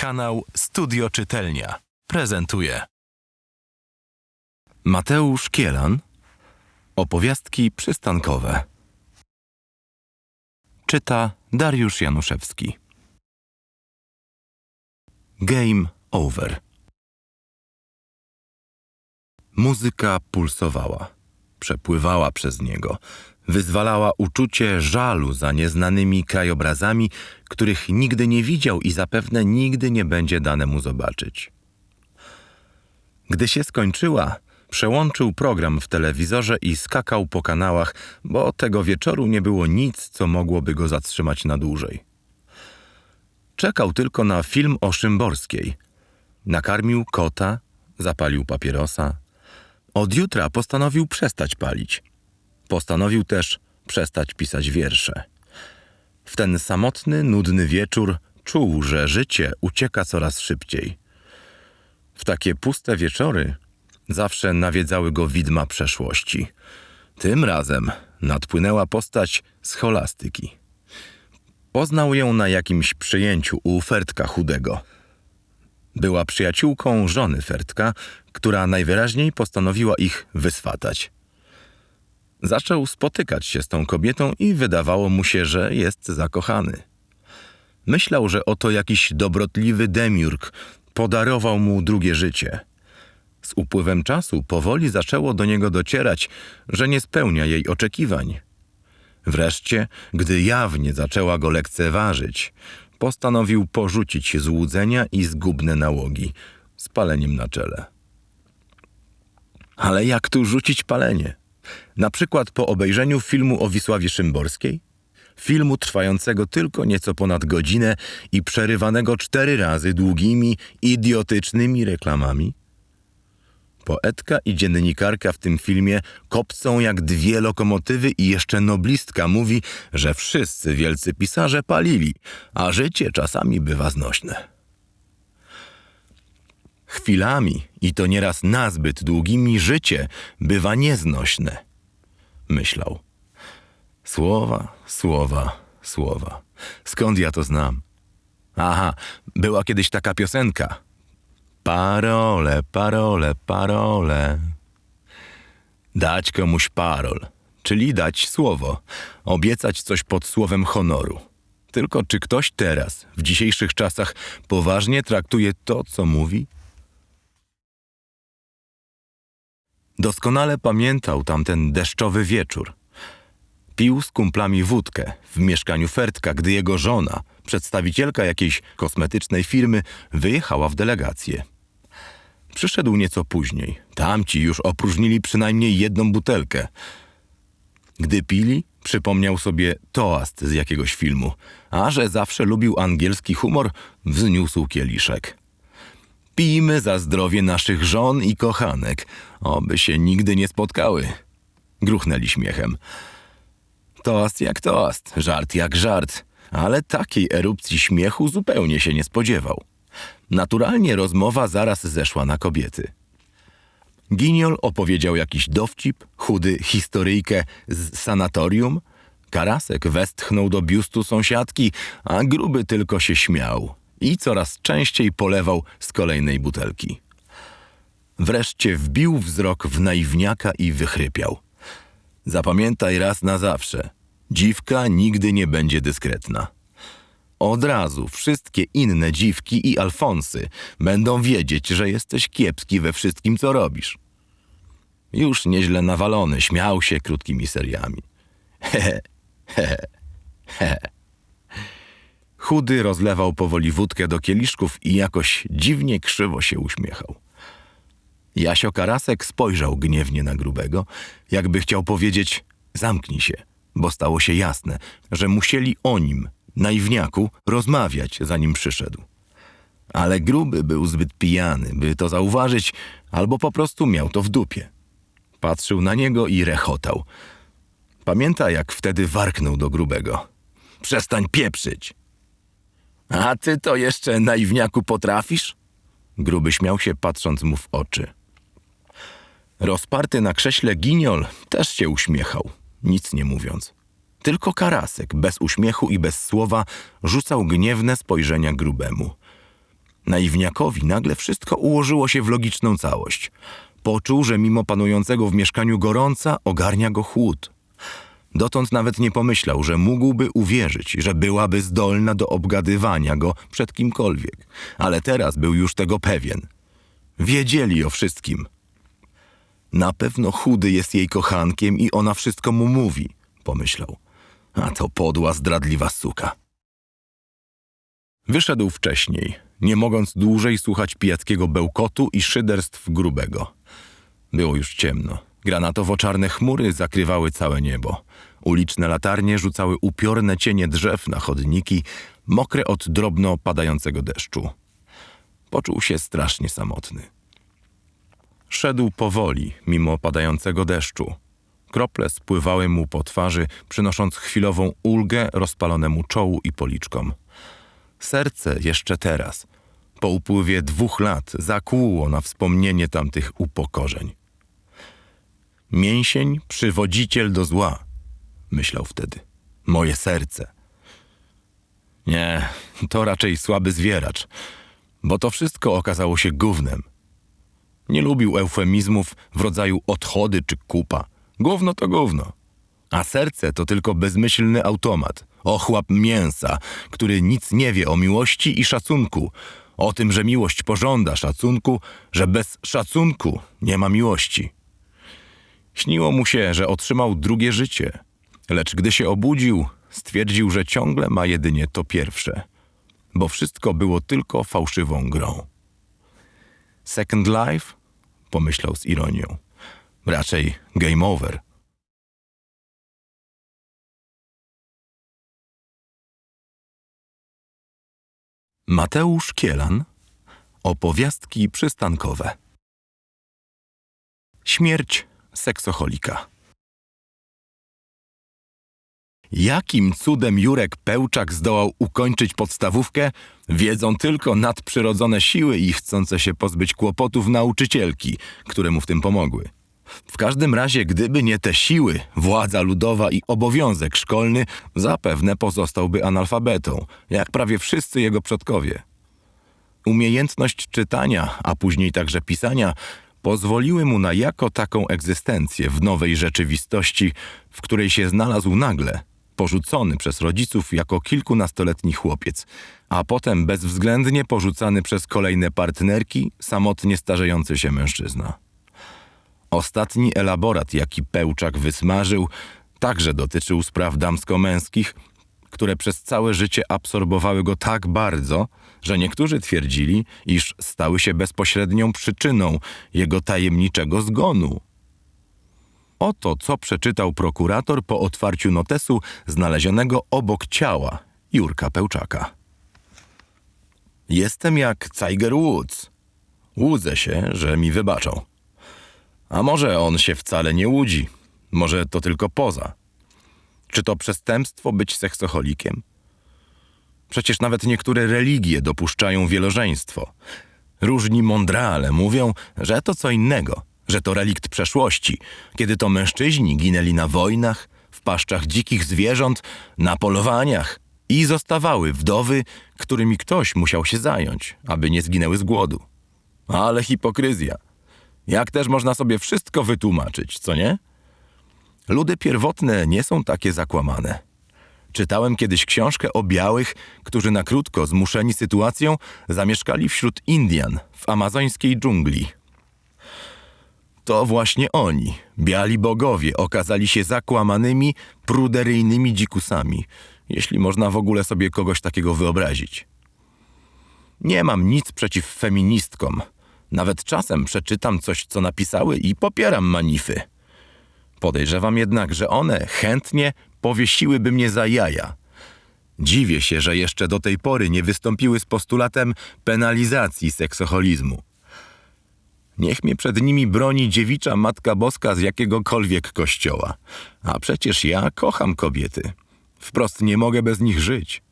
Kanał Studio Czytelnia prezentuje Mateusz Kielan. Opowiastki przystankowe. Czyta Dariusz Januszewski. Game over. Muzyka pulsowała, przepływała przez niego, wyzwalała uczucie żalu za nieznanymi krajobrazami, których nigdy nie widział i zapewne nigdy nie będzie dane mu zobaczyć. Gdy się skończyła, przełączył program w telewizorze i skakał po kanałach, bo tego wieczoru nie było nic, co mogłoby go zatrzymać na dłużej. Czekał tylko na film o Szymborskiej. Nakarmił kota, zapalił papierosa. Od jutra postanowił przestać palić. Postanowił też przestać pisać wiersze. W ten samotny, nudny wieczór czuł, że życie ucieka coraz szybciej. W takie puste wieczory zawsze nawiedzały go widma przeszłości. Tym razem nadpłynęła postać scholastyki. Poznał ją na jakimś przyjęciu u Fertka Chudego. Była przyjaciółką żony Fertka, która najwyraźniej postanowiła ich wyswatać. Zaczął spotykać się z tą kobietą i wydawało mu się, że jest zakochany. Myślał, że oto jakiś dobrotliwy demiurg podarował mu drugie życie. Z upływem czasu powoli zaczęło do niego docierać, że nie spełnia jej oczekiwań. Wreszcie, gdy jawnie zaczęła go lekceważyć, postanowił porzucić złudzenia i zgubne nałogi z paleniem na czele. Ale jak tu rzucić palenie? Na przykład po obejrzeniu filmu o Wisławie Szymborskiej? Filmu trwającego tylko nieco ponad godzinę i przerywanego cztery razy długimi, idiotycznymi reklamami? Poetka i dziennikarka w tym filmie kopcą jak dwie lokomotywy i jeszcze noblistka mówi, że wszyscy wielcy pisarze palili, a życie czasami bywa znośne. Chwilami, i to nieraz nazbyt długimi, życie bywa nieznośne, myślał. Słowa, słowa, słowa. Skąd ja to znam? Aha, była kiedyś taka piosenka. Parole, parole, parole. Dać komuś parol, czyli dać słowo, obiecać coś pod słowem honoru. Tylko czy ktoś teraz, w dzisiejszych czasach, poważnie traktuje to, co mówi? Doskonale pamiętał tamten deszczowy wieczór. Pił z kumplami wódkę w mieszkaniu Fertka, gdy jego żona, przedstawicielka jakiejś kosmetycznej firmy, wyjechała w delegację. Przyszedł nieco później. Tamci już opróżnili przynajmniej jedną butelkę. Gdy pili, przypomniał sobie toast z jakiegoś filmu, a że zawsze lubił angielski humor, wzniósł kieliszek. Pijmy za zdrowie naszych żon i kochanek, oby się nigdy nie spotkały. Gruchnęli śmiechem. Toast jak toast, żart jak żart, ale takiej erupcji śmiechu zupełnie się nie spodziewał. Naturalnie rozmowa zaraz zeszła na kobiety. Giniol opowiedział jakiś dowcip, chudy historyjkę z sanatorium. Karasek westchnął do biustu sąsiadki, a gruby tylko się śmiał i coraz częściej polewał z kolejnej butelki. Wreszcie wbił wzrok w naiwniaka i wychrypiał. Zapamiętaj raz na zawsze. Dziwka nigdy nie będzie dyskretna. Od razu wszystkie inne dziwki i Alfonsy będą wiedzieć, że jesteś kiepski we wszystkim, co robisz. Już nieźle nawalony, śmiał się krótkimi seriami. Hehe, hehe, hehe. Chudy rozlewał powoli wódkę do kieliszków i jakoś dziwnie krzywo się uśmiechał. Jasio Karasek spojrzał gniewnie na grubego, jakby chciał powiedzieć: Zamknij się, bo stało się jasne, że musieli o nim, naiwniaku, rozmawiać, zanim przyszedł. Ale gruby był zbyt pijany, by to zauważyć, albo po prostu miał to w dupie. Patrzył na niego i rechotał. Pamięta, jak wtedy warknął do grubego. Przestań pieprzyć! A ty to jeszcze naiwniaku potrafisz? Gruby śmiał się, patrząc mu w oczy. Rozparty na krześle giniol też się uśmiechał, nic nie mówiąc. Tylko karasek, bez uśmiechu i bez słowa, rzucał gniewne spojrzenia grubemu. Naiwniakowi nagle wszystko ułożyło się w logiczną całość. Poczuł, że mimo panującego w mieszkaniu gorąca ogarnia go chłód. Dotąd nawet nie pomyślał, że mógłby uwierzyć, że byłaby zdolna do obgadywania go przed kimkolwiek, ale teraz był już tego pewien. Wiedzieli o wszystkim. Na pewno chudy jest jej kochankiem i ona wszystko mu mówi, pomyślał. A to podła, zdradliwa suka. Wyszedł wcześniej, nie mogąc dłużej słuchać pijackiego bełkotu i szyderstw grubego. Było już ciemno. Granatowo-czarne chmury zakrywały całe niebo. Uliczne latarnie rzucały upiorne cienie drzew na chodniki, mokre od drobno padającego deszczu. Poczuł się strasznie samotny. Szedł powoli, mimo padającego deszczu. Krople spływały mu po twarzy, przynosząc chwilową ulgę rozpalonemu czołu i policzkom. Serce jeszcze teraz, po upływie dwóch lat, zakłuło na wspomnienie tamtych upokorzeń. Mięsień, przywodziciel do zła, myślał wtedy. Moje serce. Nie, to raczej słaby zwieracz, bo to wszystko okazało się gównem. Nie lubił eufemizmów w rodzaju odchody czy kupa. Gówno to gówno. A serce to tylko bezmyślny automat, ochłap mięsa, który nic nie wie o miłości i szacunku, o tym, że miłość pożąda szacunku, że bez szacunku nie ma miłości. Śniło mu się, że otrzymał drugie życie, lecz gdy się obudził, stwierdził, że ciągle ma jedynie to pierwsze, bo wszystko było tylko fałszywą grą. Second Life? Pomyślał z ironią. Raczej game over. Mateusz Kielan Opowiastki przystankowe Śmierć seksoholika Jakim cudem Jurek Pełczak zdołał ukończyć podstawówkę, wiedzą tylko nadprzyrodzone siły i chcące się pozbyć kłopotów nauczycielki, które mu w tym pomogły. W każdym razie, gdyby nie te siły, władza ludowa i obowiązek szkolny, zapewne pozostałby analfabetą, jak prawie wszyscy jego przodkowie. Umiejętność czytania, a później także pisania, pozwoliły mu na jako taką egzystencję w nowej rzeczywistości, w której się znalazł nagle, porzucony przez rodziców jako kilkunastoletni chłopiec, a potem bezwzględnie porzucany przez kolejne partnerki, samotnie starzejący się mężczyzna. Ostatni elaborat, jaki Pełczak wysmażył, także dotyczył spraw damsko-męskich, które przez całe życie absorbowały go tak bardzo, że niektórzy twierdzili, iż stały się bezpośrednią przyczyną jego tajemniczego zgonu. Oto co przeczytał prokurator po otwarciu notesu znalezionego obok ciała Jurka Pełczaka. Jestem jak Tiger Woods. Łudzę się, że mi wybaczą. A może on się wcale nie łudzi? Może to tylko poza? Czy to przestępstwo być seksoholikiem? Przecież nawet niektóre religie dopuszczają wielożeństwo. Różni mądrale mówią, że to co innego, że to relikt przeszłości, kiedy to mężczyźni ginęli na wojnach, w paszczach dzikich zwierząt, na polowaniach i zostawały wdowy, którymi ktoś musiał się zająć, aby nie zginęły z głodu. Ale hipokryzja. Jak też można sobie wszystko wytłumaczyć, co nie? Ludy pierwotne nie są takie zakłamane. Czytałem kiedyś książkę o białych, którzy na krótko, zmuszeni sytuacją, zamieszkali wśród Indian w amazońskiej dżungli. To właśnie oni, biali bogowie, okazali się zakłamanymi, pruderyjnymi dzikusami, jeśli można w ogóle sobie kogoś takiego wyobrazić. Nie mam nic przeciw feministkom. Nawet czasem przeczytam coś, co napisały i popieram manify. Podejrzewam jednak, że one chętnie powiesiłyby mnie za jaja. Dziwię się, że jeszcze do tej pory nie wystąpiły z postulatem penalizacji seksoholizmu. Niech mnie przed nimi broni dziewicza Matka Boska z jakiegokolwiek kościoła. A przecież ja kocham kobiety. Wprost nie mogę bez nich żyć.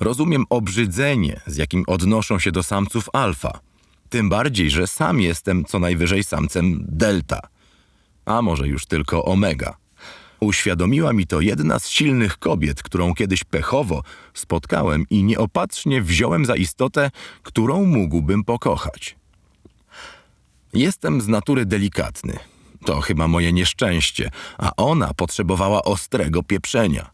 Rozumiem obrzydzenie, z jakim odnoszą się do samców alfa. Tym bardziej, że sam jestem co najwyżej samcem delta. A może już tylko omega. Uświadomiła mi to jedna z silnych kobiet, którą kiedyś pechowo spotkałem i nieopatrznie wziąłem za istotę, którą mógłbym pokochać. Jestem z natury delikatny. To chyba moje nieszczęście, a ona potrzebowała ostrego pieprzenia.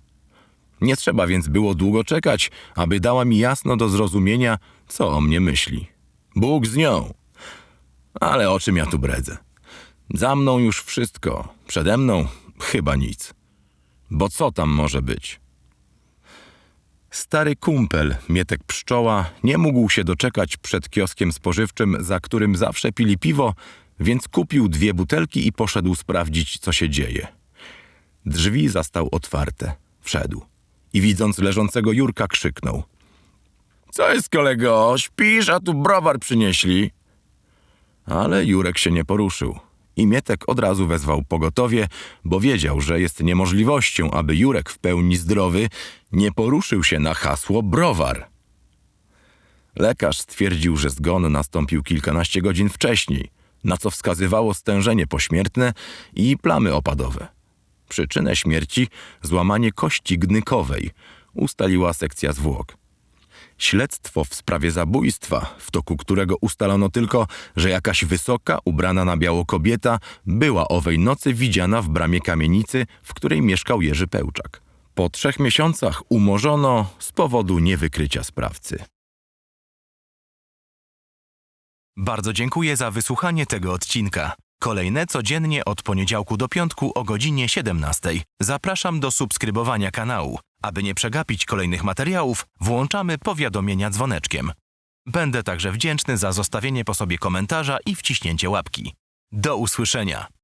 Nie trzeba więc było długo czekać, aby dała mi jasno do zrozumienia, co o mnie myśli. Bóg z nią. Ale o czym ja tu bredzę? Za mną już wszystko, przede mną chyba nic. Bo co tam może być? Stary kumpel, Mietek Pszczoła, nie mógł się doczekać przed kioskiem spożywczym, za którym zawsze pili piwo, więc kupił dwie butelki i poszedł sprawdzić, co się dzieje. Drzwi zastał otwarte. Wszedł. I widząc leżącego Jurka, krzyknął. Co jest, kolego? Śpisz, a tu browar przynieśli. Ale Jurek się nie poruszył. I Mietek od razu wezwał pogotowie, bo wiedział, że jest niemożliwością, aby Jurek w pełni zdrowy nie poruszył się na hasło browar. Lekarz stwierdził, że zgon nastąpił kilkanaście godzin wcześniej, na co wskazywało stężenie pośmiertne i plamy opadowe. Przyczynę śmierci złamanie kości gnykowej, ustaliła sekcja zwłok. Śledztwo w sprawie zabójstwa, w toku którego ustalono tylko, że jakaś wysoka, ubrana na biało kobieta była owej nocy widziana w bramie kamienicy, w której mieszkał Jerzy Pełczak. Po trzech miesiącach umorzono z powodu niewykrycia sprawcy. Bardzo dziękuję za wysłuchanie tego odcinka. Kolejne codziennie od poniedziałku do piątku o godzinie 17. Zapraszam do subskrybowania kanału. Aby nie przegapić kolejnych materiałów, włączamy powiadomienia dzwoneczkiem. Będę także wdzięczny za zostawienie po sobie komentarza i wciśnięcie łapki. Do usłyszenia!